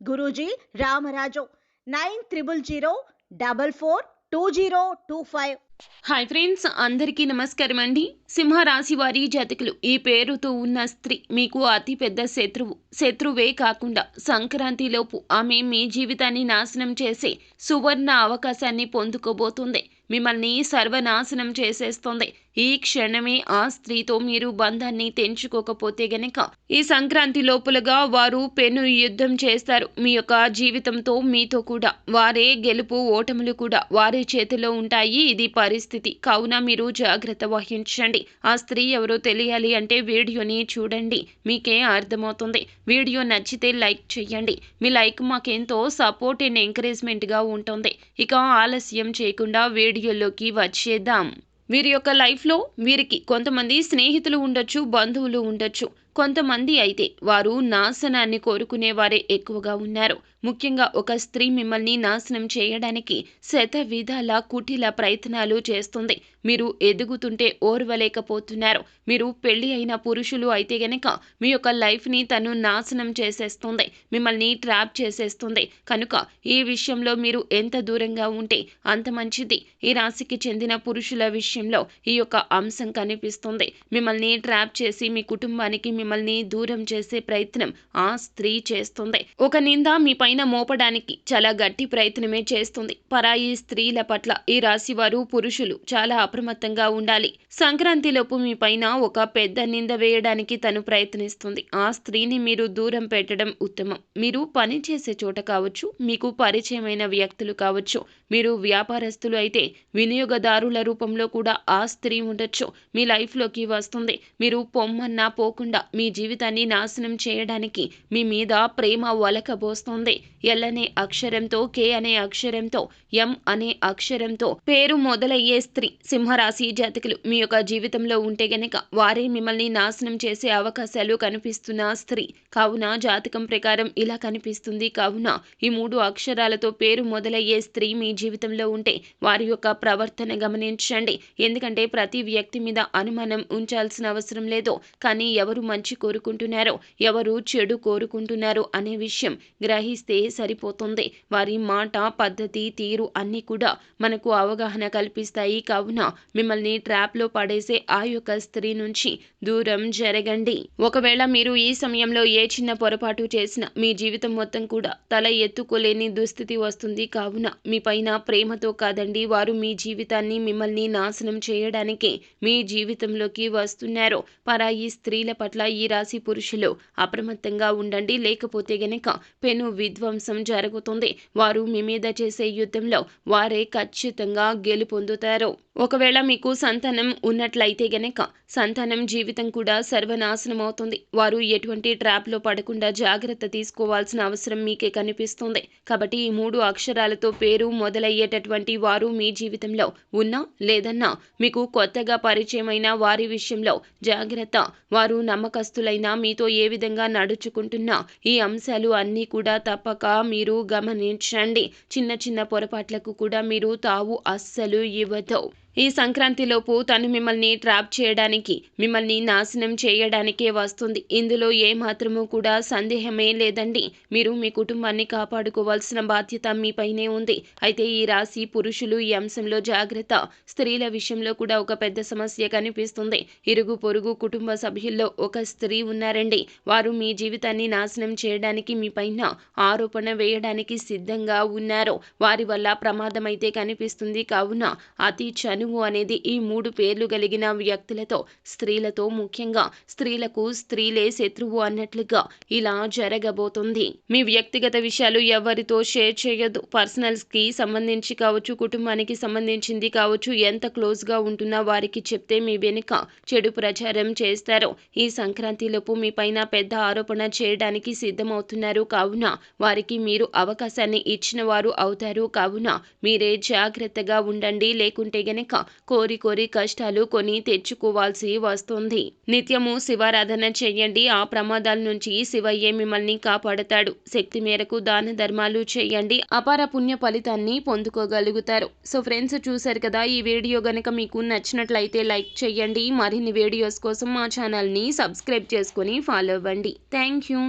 Guruji Ramaraju nine triple zero double four two zero two five. Hi friends అందరికీ నమస్కారం అండి. సింహరాశి వారి జాతకులు ఈ పేరుతో ఉన్న స్త్రీ మీకు అతి పెద్ద శత్రువు. శత్రువే కాకుండా సంక్రాంతిలోపు ఆమె మీ జీవితాన్ని నాశనం చేసే సువర్ణ అవకాశాన్ని పొందుకోబోతుంది. మిమ్మల్ని సర్వనాశనం చేసేస్తుంది. ఈ క్షణమే ఆ స్త్రీతో మీరు బంధాన్ని తెంచుకోకపోతే గనక ఈ సంక్రాంతి లోపలగా వారు పెను యుద్ధం చేస్తారు. మీ యొక్క జీవితంతో మీతో కూడా వారే గెలుపు ఓటములు కూడా వారి చేతిలో ఉంటాయి. ఇది పరిస్థితి. కావున మీరు జాగ్రత్త వహించండి. ఆ స్త్రీ ఎవరో తెలియాలి అంటే వీడియోని చూడండి. మీకే అర్థమవుతుంది. వీడియో నచ్చితే లైక్ చేయండి. మీ లైక్ మాకెంతో సపోర్ట్ అండ్ ఎంకరేజ్మెంట్గా ఉంటుంది. ఇక ఆలస్యం చేయకుండా వీడియో వీడియోలోకి వచ్చేద్దాం. వీరి యొక్క లైఫ్లో వీరికి కొంతమంది స్నేహితులు ఉండొచ్చు బంధువులు ఉండొచ్చు. కొంతమంది అయితే వారు నాశనాన్ని కోరుకునే వారే ఎక్కువగా ఉన్నారు. ముఖ్యంగా ఒక స్త్రీ మిమ్మల్ని నాశనం చేయడానికి శత విధాల కుటిల ప్రయత్నాలు చేస్తుంది. మీరు ఎదుగుతుంటే ఓర్వలేకపోతున్నారు. మీరు పెళ్ళి అయిన పురుషులు అయితే గనక మీ యొక్క లైఫ్ని తను నాశనం చేసేస్తుంది. మిమ్మల్ని ట్రాప్ చేసేస్తుంది. కనుక ఈ విషయంలో మీరు ఎంత దూరంగా ఉంటే అంత మంచిది. ఈ రాశికి చెందిన పురుషుల విషయంలో ఈ యొక్క అంశం కనిపిస్తుంది. మిమ్మల్ని ట్రాప్ చేసి మీ కుటుంబానికి మిమ్మల్ని దూరం చేసే ప్రయత్నం ఆ స్త్రీ చేస్తుంది. ఒక నింద మీ పైన మోపడానికి చాలా గట్టి ప్రయత్నమే చేస్తుంది. పరాయి స్త్రీల పట్ల ఈ రాశి వారు పురుషులు చాలా అప్రమత్తంగా ఉండాలి. సంక్రాంతిలోపు మీ పైన ఒక పెద్ద నింద వేయడానికి తను ప్రయత్నిస్తుంది. ఆ స్త్రీని మీరు దూరం పెట్టడం ఉత్తమం. మీరు పని చేసే చోట కావచ్చు మీకు పరిచయమైన వ్యక్తులు కావచ్చు మీరు వ్యాపారస్తులు అయితే వినియోగదారుల రూపంలో కూడా ఆ స్త్రీ ఉండొచ్చు. మీ లైఫ్లోకి వస్తుంది. మీరు పొమ్మన్నా పోకుండా మీ జీవితాన్ని నాశనం చేయడానికి మీ మీద ప్రేమ ఒలకబోస్తోంది ఎల్ అనే అక్షరంతో కే అనే అక్షరంతో ఎం అనే అక్షరంతో పేరు మొదలయ్యే స్త్రీ సింహరాశి జాతకులు మీ యొక్క జీవితంలో ఉంటే గనక వారే మిమ్మల్ని నాశనం చేసే అవకాశాలు కనిపిస్తున్న స్త్రీ. కావున జాతకం ప్రకారం ఇలా కనిపిస్తుంది. కావున ఈ మూడు అక్షరాలతో పేరు మొదలయ్యే స్త్రీ మీ జీవితంలో ఉంటే వారి యొక్క ప్రవర్తన గమనించండి. ఎందుకంటే ప్రతి వ్యక్తి మీద అనుమానం ఉంచాల్సిన అవసరం లేదు. కానీ ఎవరు మంచి కోరుకుంటున్నారో ఎవరు చెడు కోరుకుంటున్నారో అనే విషయం గ్రహిస్తే సరిపోతుంది. వారి మాట పద్ధతి తీరు అన్నీ కూడా మనకు అవగాహన కల్పిస్తాయి. కావున మిమ్మల్ని ట్రాప్లో పడేసే ఆ యొక్క స్త్రీ నుంచి దూరం జరగండి. ఒకవేళ మీరు ఈ సమయంలో ఏ చిన్న పొరపాటు చేసినా మీ జీవితం మొత్తం కూడా తల ఎత్తుకోలేని దుస్థితి వస్తుంది. కావున మీ పైన ప్రేమతో కాదండి వారు మీ జీవితాన్ని మిమ్మల్ని నాశనం చేయడానికి మీ జీవితంలోకి వస్తున్నారు పరాయి స్త్రీల పట్ల ఈ రాశి పురుషులు అప్రమత్తంగా ఉండండి. లేకపోతే గనక పెను విధ్వంసం జరుగుతుంది. వారు మీ మీద చేసే యుద్ధంలో వారే ఖచ్చితంగా గెలుపొందుతారు. ఒకవేళ మీకు సంతానం ఉన్నట్లయితే గనక సంతానం జీవితం కూడా సర్వనాశనం అవుతుంది. వారు ఎటువంటి ట్రాప్లో పడకుండా జాగ్రత్త తీసుకోవాల్సిన అవసరం మీకే కనిపిస్తుంది. కాబట్టి ఈ మూడు అక్షరాలతో పేరు మొదలయ్యేటటువంటి వారు మీ జీవితంలో ఉన్నా లేదన్నా మీకు కొత్తగా పరిచయమైన వారి విషయంలో జాగ్రత్త. వారు నమ్మకస్తులైన మీతో ఏ విధంగా నడుచుకుంటున్నా ఈ అంశాలు అన్నీ కూడా తప్పక మీరు గమనించండి. చిన్న చిన్న పొరపాట్లకు కూడా మీరు తావు అస్సలు ఇవ్వదు. ఈ సంక్రాంతిలోపు తను మిమ్మల్ని ట్రాప్ చేయడానికి మిమ్మల్ని నాశనం చేయడానికే వస్తుంది. ఇందులో ఏ మాత్రము కూడా సందేహమే లేదండి. మీరు మీ కుటుంబాన్ని కాపాడుకోవాల్సిన బాధ్యత మీపైనే ఉంది. అయితే ఈ రాశి పురుషులు ఈ అంశంలో జాగ్రత్త. స్త్రీల విషయంలో కూడా ఒక పెద్ద సమస్య కనిపిస్తుంది. ఇరుగు పొరుగు కుటుంబ సభ్యుల్లో ఒక స్త్రీ ఉన్నారండి. వారు మీ జీవితాన్ని నాశనం చేయడానికి మీ పైన ఆరోపణ వేయడానికి సిద్ధంగా ఉన్నారు. వారి వల్ల ప్రమాదం అయితే కనిపిస్తుంది. కావున అతి చను ధనువు అనేది ఈ మూడు పేర్లు కలిగిన వ్యక్తులతో స్త్రీలతో ముఖ్యంగా స్త్రీలకు స్త్రీలే శత్రువు అన్నట్లుగా ఇలా జరగబోతుంది. మీ వ్యక్తిగత విషయాలు ఎవరితో షేర్ చేయొద్దు. పర్సనల్స్కి సంబంధించి కావచ్చు కుటుంబానికి సంబంధించింది కావచ్చు ఎంత క్లోజ్గా ఉంటున్నా వారికి చెప్తే మీ వెనుక చెడు ప్రచారం చేస్తారు. ఈ సంక్రాంతిలోపు మీ పైన పెద్ద ఆరోపణ చేయడానికి సిద్ధమవుతున్నారు. కావున వారికి మీరు అవకాశాన్ని ఇచ్చిన వారు అవుతారు. కావున మీరే జాగ్రత్తగా ఉండండి. లేకుంటే గనక కోరి కోరి కష్టాలు కొని తెచ్చుకోవాల్సి వస్తుంది. నిత్యము శివారాధన చేయండి. ఆ ప్రమాదాల నుంచి శివయ్యే మిమ్మల్ని కాపాడతాడు. శక్తి మేరకు దాన ధర్మాలు చేయండి. అపార పుణ్య ఫలితాన్ని పొందుకోగలుగుతారు. సో ఫ్రెండ్స్ చూశారు కదా ఈ వీడియో గనక మీకు నచ్చినట్లయితే లైక్ చేయండి. మరిన్ని వీడియోస్ కోసం మా ఛానల్ని సబ్స్క్రైబ్ చేసుకొని ఫాలో అవ్వండి. Thank you.